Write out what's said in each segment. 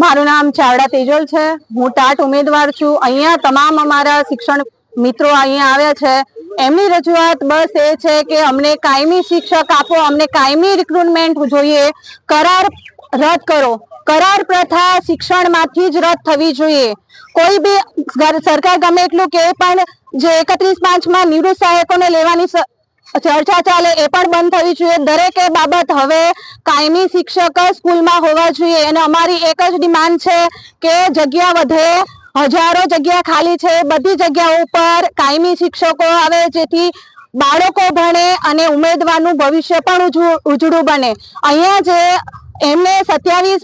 મારું નામ ચાવડા તેજલ છે. હું ટાટ ઉમેદવાર છું. અહીંયા તમામ અમારા શિક્ષણ મિત્રો અહીંયા આવ્યા છે. એમની રજૂઆત બસ એ છે કે અમને કાયમી શિક્ષક આપો, અમને કાયમી રિક્રુટમેન્ટ જોઈએ. કરાર રદ કરો. કરાર પ્રથા શિક્ષણમાંથી જ રદ થવી જોઈએ. કોઈ બી સરકાર ગમે એટલું કે પણ જે એકત્રીસ પાંચમાં નિવૃત્ત સહાયકોને લેવાની ચર્ચા ચાલે એ પણ બંધ થવી જોઈએ. દરેકે બાબત હવે કાયમી શિક્ષક સ્કૂલમાં હોવા જોઈએ. અને અમારી એક જ ડિમાન્ડ છે કે જગ્યા વધે, હજારો જગ્યા ખાલી છે. બધી જગ્યાઓ ઉપર કાયમી શિક્ષકો આવે જેથી બાળકો ભણે અને ઉમેદવારનું ભવિષ્ય પણ ઉજળું બને. અહીંયા જે એમને સત્યાવીસ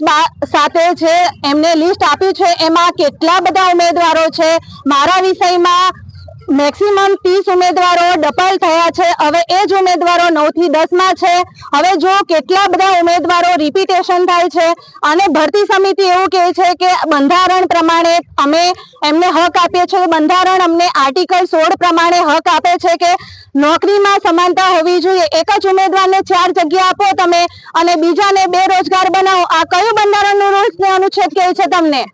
સાથે જે એમને લિસ્ટ આપ્યું છે, એમાં કેટલા બધા ઉમેદવારો છે? મારા વિષયમાં મેક્સિમમ ત્રીસ ઉમેદવારો ડપાલ થયા છે. હવે એ જ ઉમેદવારો નવથી દસમાં છે. હવે જો કેટલા બધા ઉમેદવારો રિપીટેશન થાય છે અને ભરતી સમિતિ એવું કહે છે કે બંધારણ પ્રમાણે અમે એમને હક આપીએ છીએ. બંધારણ અમને આર્ટિકલ સોળ પ્રમાણે હક આપે છે કે નોકરીમાં સમાનતા હોવી જોઈએ. એક જ ઉમેદવારને ચાર જગ્યા આપો તમે અને બીજાને બેરોજગાર બનાવો. આ કયું બંધારણનું રૂલ્સ અનુચ્છેદ કહે છે તમને?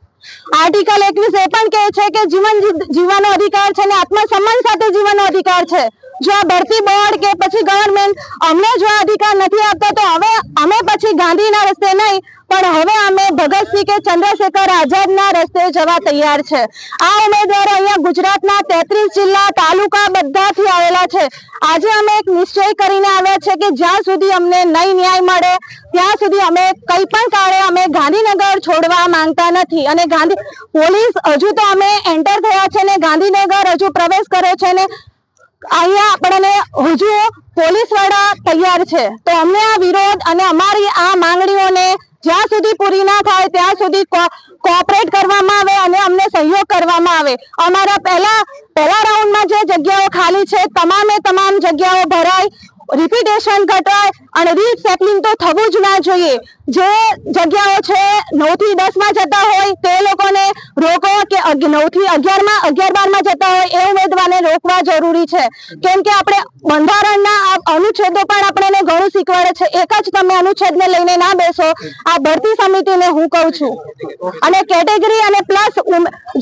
આર્ટિકલ એકવીસ એ પણ કહે છે કે જીવન જીવવાનો અધિકાર છે અને આત્મસન્માન સાથે જીવવાનો અધિકાર છે. જો આ ભરતી બોર્ડ કે પછી ગવર્મેન્ટ અમને જો અધિકાર નથી આપતો, તો હવે અમે પછી ગાંધીના રસ્તે નહીં, પણ હવે અમે ભગતસિંહ કે ચંદ્રશેખર આઝાદના રસ્તે જવા તૈયાર છે. આ ઉમેદવારો અહીંયા ગુજરાતના તેત્રીસ જિલ્લા તાલુકા બધાથી આવેલા છે. આજે અમે એક નિશ્ચય કરીને આવ્યા છે કે જ્યાં સુધી અમને નહીં ન્યાય મળે, ત્યાં સુધી અમે કઈ પણ કાળે અમે ગાંધીનગર છોડવા માંગતા નથી. અને ગાંધી, પોલીસ હજુ તો અમે એન્ટર થયા છે ને ગાંધીનગર હજુ પ્રવેશ કર્યો છે ને, અહીંયા આપણને હજુ પોલીસવાળા તૈયાર છે. તો અમને આ વિરોધ અને અમારી આ માંગણીઓને જ્યાં સુધી પૂરી ના થાય, ત્યાં સુધી કોઓપરેટ કરવામાં આવે અને અમને સહયોગ કરવામાં આવે. અમારા પહેલા પહેલા રાઉન્ડમાં જે જગ્યાઓ ખાલી છે, તમામે તમામ જગ્યાઓ ભરાય. રિપીટેશન ઘટાય અને રીસેટલિંગ તો થવું જ ના જોઈએ. જે જગ્યાઓ છે નવથી દસમાં જતા હોય તે લોકોને રોકો કે નવથી અગિયારમાં, અગિયાર બારમાં જતા હોય એ ઉમેદવારને રોકવા જરૂરી છે. કેમ કે આપણે બંધારણના અનુચ્છેદો પણ આપણને ઘણું શીખવાડે છે. એક જ તમે અનુચ્છેદને લઈને ના બેસો, આ ભરતી સમિતિને હું કહું છું. અને કેટેગરી અને પ્લસ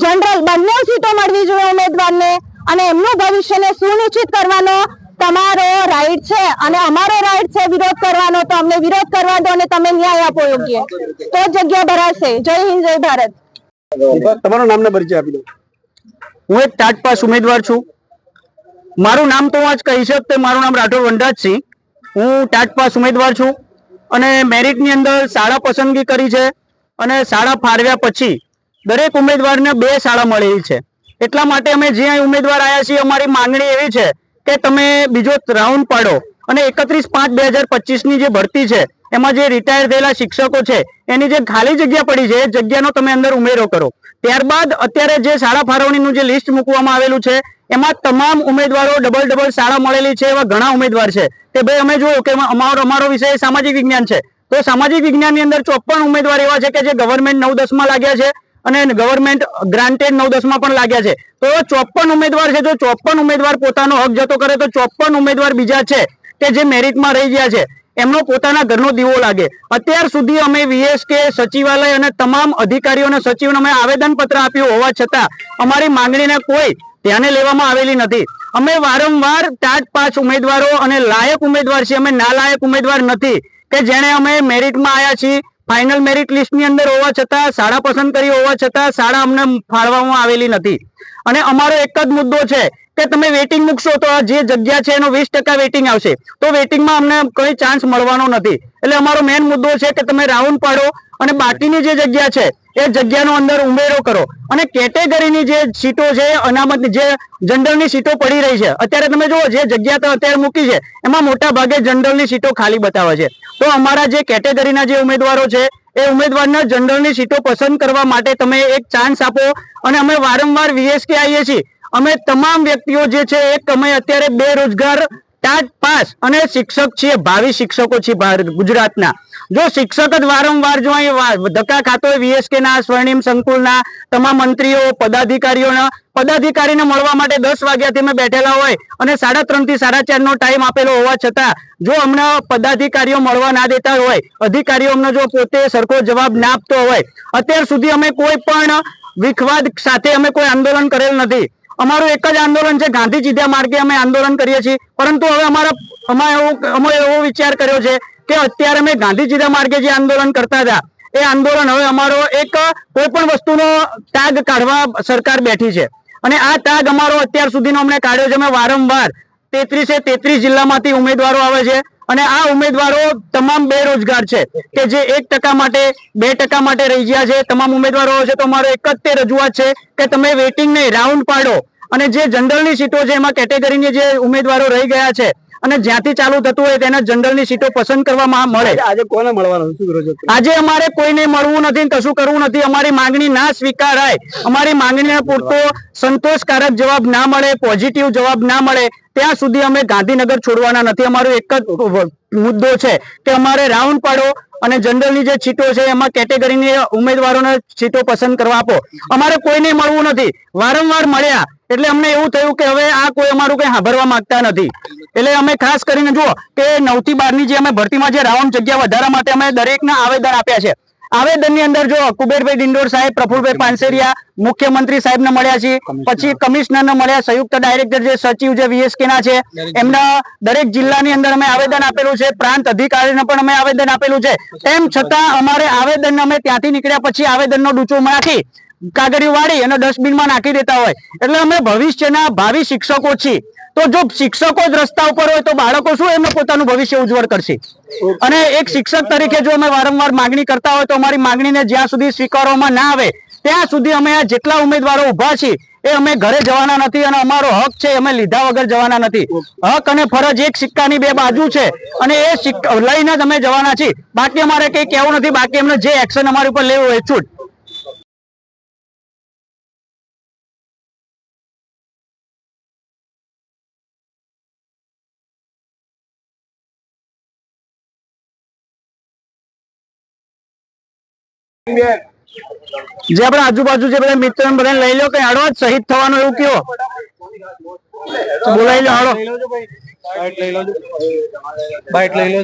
જનરલ બંને સીટો મળવી જોઈએ ઉમેદવારને અને એમનું ભવિષ્યને સુનિશ્ચિત કરવાનો તમારો રાઈટ છે અને અમારો રાઈટ છે વિરોધ કરવાનો, તો અમને વિરોધ કરવા દો અને તમે ન્યાય આપો યોગ્ય. તો જગ્યા ભરાશે જય હિન્દ, જય ભારત. તમારું નામ પરિચય આપી દો. હું એક ટાટ ઉમેદવાર છું. મારું નામ તો હું આજ કહી શકતે મારું નામ રાઠોડ વનરાજસિંહ હું ટાટ પાસ ઉમેદવાર છું અને મેરિટની અંદર શાળા પસંદગી કરી છે અને શાળા ફાળવ્યા પછી દરેક ઉમેદવારને બે શાળા મળેલી છે. એટલા માટે અમે જે ઉમેદવાર આવ્યા છીએ, અમારી માંગણી એવી છે કે તમે બીજો રાઉન્ડ પાડો અને એકત્રીસ પાંચ બે હજાર પચીસની જે ભરતી છે, એમાં જે રિટાયર થયેલા શિક્ષકો છે, એની જે ખાલી જગ્યા પડી છે, એ જગ્યાનો તમે અંદર ઉમેરો કરો. ત્યારબાદ અત્યારે જે શાળા ફાળવણીનું જે લિસ્ટ મૂકવામાં આવેલું છે, એમાં તમામ ઉમેદવારો ડબલ ડબલ શાળા મળેલી છે એવા ઘણા ઉમેદવાર છે. તે ભાઈ અમે જોયું કે અમારો અમારો વિષય સામાજિક વિજ્ઞાન છે. તો સામાજિક વિજ્ઞાનની અંદર ચોપન ઉમેદવાર એવા છે કે જે ગવર્મેન્ટ નવ દસમાં લાગ્યા છે અને ગવર્મેન્ટ ગ્રાન્ટેડ નવ દસમાં પણ લાગ્યા છે. તો એવા ચોપન ઉમેદવાર છે, જો ચોપન ઉમેદવાર પોતાનો હક જતો કરે તો ચોપન ઉમેદવાર બીજા છે કે જે મેરિટમાં રહી ગયા છે, એમનો પોતાના ઘરનો દીવો લાગે. અત્યાર સુધી અમે વીએસકે સચિવાલય અને તમામ અધિકારીઓ અને સચિવને અમે આવેદન પત્ર આપ્યું હોવા છતાં અમારી માંગણીને કોઈ ધ્યાને લેવામાં આવેલી નથી. અમે વારંવાર ટાટ પાંચ ઉમેદવારો અને લાયક ઉમેદવાર છીએ. અમે નાલાયક ઉમેદવાર નથી કે જેણે અમે મેરિટમાં આવ્યા છીએ. ફાઇનલ મેરિટ લિસ્ટની અંદર હોવા છતાં, શાળા પસંદ કરી હોવા છતાં, શાળા અમને ફાળવામાં આવેલી નથી. અને અમારો એક જ મુદ્દો છે કે તમે વેટિંગ મૂકશો તો આ જે જગ્યા છે એનો વીસ ટકા વેટિંગ આવશે. તો વેટિંગમાં અમને કોઈ ચાન્સ મળવાનો નથી. એટલે અમારો મેઇન મુદ્દો છે કે તમે રાઉન્ડ પાડો અને બાકીની જે જગ્યા છે એ જગ્યાનો અંદર ઉમેરો કરો. અને કેટેગરીની જે સીટો છે, અનામત જે જનરલની સીટો પડી રહી છે, અત્યારે તમે જુઓ જે જગ્યા તો અત્યારે મૂકી છે, એમાં મોટા ભાગે જનરલની સીટો ખાલી બતાવે છે. તો અમારા જે કેટેગરીના જે ઉમેદવારો છે એ ઉમેદવારના જનરલની સીટો પસંદ કરવા માટે તમે એક ચાન્સ આપો. અને અમે વારંવાર વીએસકે આવીએ છીએ. અમે તમામ વ્યક્તિઓ જે છે, એક અમે અત્યારે બેરોજગાર, ટાટ પાસ અને શિક્ષક છીએ, ભાવિ શિક્ષકો છીએ ભારત ગુજરાતના. જો શિક્ષક જ વારંવાર જો ધક્કા ખાતો હોય વીએસકે ના, સ્વર્ણિમ સંકુલના તમામ મંત્રીઓ, પદાધિકારીઓના, પદાધિકારીને મળવા માટે દસ વાગ્યાથી અમે બેઠેલા હોય અને સાડા ત્રણથી સાડા ચાર નો ટાઈમ આપેલો હોવા છતાં જો અમને પદાધિકારીઓ મળવા ના દેતા હોય, અધિકારીઓ અમને જો પોતે સરખો જવાબ ના આપતો હોય, અત્યાર સુધી અમે કોઈ પણ વિખવાદ સાથે અમે કોઈ આંદોલન કરેલ નથી. અમારું એક જ આંદોલન છે ગાંધી ચીધા માર્ગે અમે આંદોલન કરીએ છીએ. પરંતુ હવે અમારા અમે એવો અમે એવો વિચાર કર્યો છે કે અત્યારે અમે ગાંધીજીના માર્ગે જે આંદોલન કરતા હતા, એ આંદોલન હવે અમારો એક કોઈ પણ વસ્તુનો ટાગ કાઢવા સરકાર બેઠી છે. અને આ ટાગ અમારો અત્યાર સુધીનો અમને કાઢ્યો છે. અમે વારંવાર તેત્રીસે તેત્રીસ જિલ્લામાંથી ઉમેદવારો આવે છે. અને આ ઉમેદવારો તમામ બેરોજગાર છે, કે જે એક ટકા માટે, બે ટકા માટે રહી ગયા છે. તમામ ઉમેદવારો છે, તો અમારો એક જ તે રજૂઆત છે કે તમે વેટિંગ નહીં રાઉન્ડ પાડો. અને જે જનરલની સીટો છે, એમાં કેટેગરીની જે ઉમેદવારો રહી ગયા છે અને જ્યાંથી ચાલુ થતું હોય તેને જનરલની સીટો પસંદ કરવામાં મળે. આજે- કોને મળવાનું? શું કરો છો આજે અમારે કોઈને મળવું નથી કશું કરવું નથી. અમારી માંગણી ના સ્વીકારાય. અમારી માંગણીને પૂરતો સંતોષકારક જવાબ ના મળે પોઝિટિવ જવાબ ના મળે. ત્યાં સુધી અમે ગાંધીનગર છોડવાના નથી. અમારો એક જ મુદ્દો છે કે અમારે રાઉન્ડ પાડો. અને જનરલની જે સીટો છે, એમાં કેટેગરીની ઉમેદવારોને સીટો પસંદ કરવા આપો. અમારે કોઈને મળવું નથી. વારંવાર મળ્યા. એટલે અમને એવું થયું કે હવે આ કોઈ અમારું કંઈ સાંભળવા માંગતા નથી. એટલે અમે ખાસ કરીને જુઓ કે નવથી બારની જે અમે ભરતીમાં જે રાઉન્ડ જગ્યા વધારા માટે અમે દરેકના આવેદન આપ્યા છે. આવેદનની અંદર જો કુબેરભાઈ ડિંડોર સાહેબ પ્રફુલભાઈ પાનસેરિયા મુખ્યમંત્રી સાહેબને મળ્યા છે. પછી કમિશનરને મળ્યા સંયુક્ત ડાયરેક્ટર જે સચિવ જે વીએસકે ના છે એમના દરેક જિલ્લાની અંદર અમે આવેદન આપેલું છે. પ્રાંત અધિકારીને પણ અમે આવેદન આપેલું છે. તેમ છતાં અમારે આવેદન અમે ત્યાંથી નીકળ્યા પછી આવેદનનો ડૂચો નાખી કાગળિયું વાળી અને ડસ્ટબિનમાં નાખી દેતા હોય. એટલે અમે ભવિષ્યના ભાવિ શિક્ષકો છીએ. તો જો શિક્ષકો જ રસ્તા ઉપર હોય તો બાળકો શું એમને પોતાનું ભવિષ્ય ઉજ્જવળ કરશે? અને એક શિક્ષક તરીકે જો અમે વારંવાર માગણી કરતા હોય તો અમારી માગણીને જ્યાં સુધી સ્વીકારવામાં ના આવે, ત્યાં સુધી અમે આ જેટલા ઉમેદવારો ઊભા છીએ, એ અમે ઘરે જવાના નથી અને અમારો હક છે, અમે લીધા વગર જવાના નથી. હક અને ફરજ એક સિક્કાની બે બાજુ છે અને એ લઈને જ અમે જવાના છીએ. બાકી અમારે કઈ કહેવું નથી, બાકી એમને જે એક્શન અમારી ઉપર લેવું હોય છૂટ. જે આપણા આજુબાજુ જે બધા મિત્રો બધા લઈ લો, કઈ હાડો? શહીદ થવાનું એવું કયો? બોલાવી લો લો બાઇટ લઈ લો.